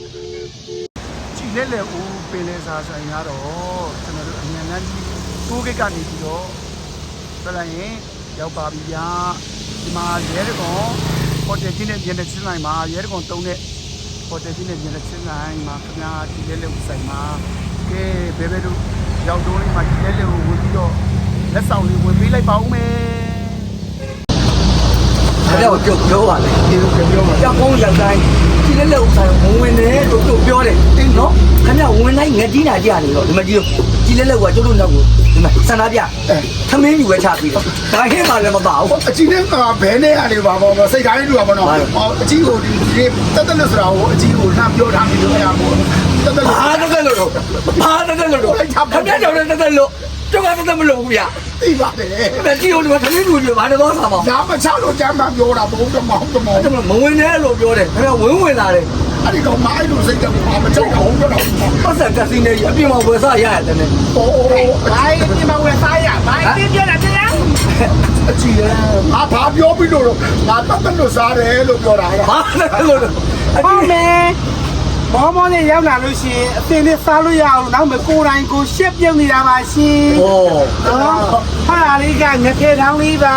ကြည်လက်လက်ဦးပင်လေစာဆိုင်ကတော့ကျွန်တော်တို့အမြန်လန်းကြီးတိုးဂိတ်ကနေပြီးတော့ပြလိုက်ရင်ရောက်ပါပြီဗျာဒီမှာရဲတကောင်ဟိုတယ်ကြီးနဲ့ပြင်တဲ့ချင်းဆိုင်မှာရဲတကောင်တုံးတဲ့ဟိုတယ်ကြီးနဲ့ပြင်တဲ့ချင်းဆိုင်မှာခင်ဗျာကြည်လက်လက်ဦးဆိုင်မှာကဲဘယ်ဘယ်တို့ရောက်တော့လေးမှာကြည်လက်လက်ဦးဝင်ပြီးတော့လက်ဆောင်လေးဝင်ပေးလိုက်ပါဦးမယ်အဲ့တော့ကြုတ်ပြောပါလေဒီလိုပြောမှာကြောက်ကုန်းရောက်တိုင်းဒီ လက်လက်ဥစားဝင်ဝင်တယ်တို့တို့ပြောတယ်နော်ခင်ဗျဝင်တိုင်းငကြီးနာကြနေတော့ဒီမကြီးဒီလက်လက်ကကျုပ်တို့နောက်ကိုဒီမှာဆန္ဒပြသမင်းယူဝဲချပြီးတော့ဒါဟင်းမှလည်းမပါဘူးအကြီးနဲ့ကဘဲနဲ့ကနေပါပေါ့စိတ်တိုင်းတူပါပေါ့နော်အကြီးကိုဒီတက်တက်လို့ဆိုတာကိုအကြီးကိုလှမ်းပြောထားပြီးလို့ရမှာတက်တက်လို့ဘာတက်တက်လို့တော့ဘာတက်တက်လို့တော့ခင်ဗျကြောင့်တက်တက်လို့ ကျွန်တော်တော့မလို့ဘူးဗျာသိပါတယ်။ဒါကြည့်လို့ဒီမှာသမီးလူကြီးဘာတွေတော့ဆာပါ။နားမချလို့ကြမ်းမှပြောတာဘုံတမောင်းတမောင်းအဲ့ဒါမဝင်နဲ့လို့ပြောတယ်ဒါပေမဲ့ဝင်ဝင်လာတယ်အဲ့ဒီကောင်မအဲ့လိုစိတ်ကဘာမချောက်အောင်ပြောတာပတ်စံကစီနေကြီးအပြင်မှာဝယ်စားရရတယ်နဲ့။အိုးဘာဒီမှာဝယ်စားရဘာဒီပြောတာပြန်လားအကြည့်ရငါဘာပြောပြီးလို့ငါပတ်သက်လို့စားတယ်လို့ပြောတာဟာ။ဘာလဲလို့ ဟုတ်မယ် မောမောနဲ့ရောက်လာလို့ရှိရင်အသင်လေးစားလို့ရအောင်နောက်မကိုယ်တိုင်ကိုရှက်ပြုတ်နေတာပါရှင်ဩနော်ဟာလေးကငခဲထောင်းလေးပါ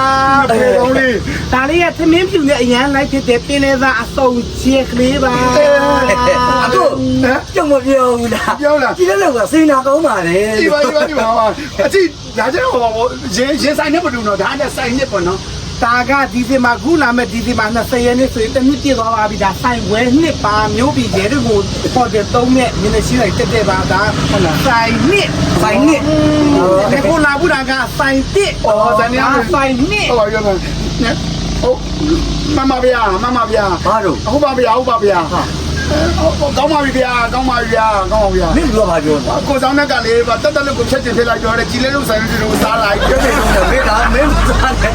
ပြေကောင်းလေးဒါလေးကသမင်းဖြူနဲ့အရန်လိုက်ဖြစ်တဲ့ပင်လေးသားအစုံချေကလေးပါအခုကျုံမပြောဘူးလားပြောလားဒီလက်လက်ကစိနာကောင်းပါလေဒီပါဒီပါဒီပါအကြည့်ဒါကျတော့ဟိုရေရေဆိုင်နဲ့မတူတော့ဒါနဲ့ဆိုင်နဲ့ပေါ့နော် ဒါကဒီစီမှာခုလာမဲ့ဒီစီမှာ20ရက်နေ့ဆိုရင်တနည်းပြည့်သွားပါပြီဒါဆိုင်ဝဲနှစ်ပါမျိုးပြီးရဲတို့ကိုပေါ်တဲ့သုံးနဲ့မြင်းနဲ့ရှိလိုက်တက်တက်ပါဒါဟုတ်လားဆိုင်နှစ်ဆိုင်နစ်ဒီကိုလာဘူးတာကဆိုင်တစ်ဆိုင်နှစ်ဟုတ်ပါရောနော်ဟုတ်မမဗျာမမဗျာဘာတို့ဟုတ်ပါဗျာဟုတ်ပါဗျာဟုတ်ကောင်းပါပြီဗျာကောင်းပါပြီဗျာကောင်းပါဗျာမင်းတို့ကဘာပြောလဲကိုဆောင်တဲ့ကလေးပါတက်တက်လို့ကိုချက်ချင်းဖြစ်လိုက်တော့တယ်ကြည်လေးလို့ဆိုင်လို့စားလိုက်ပြောနေတော့မင်းကမင်းစားတယ်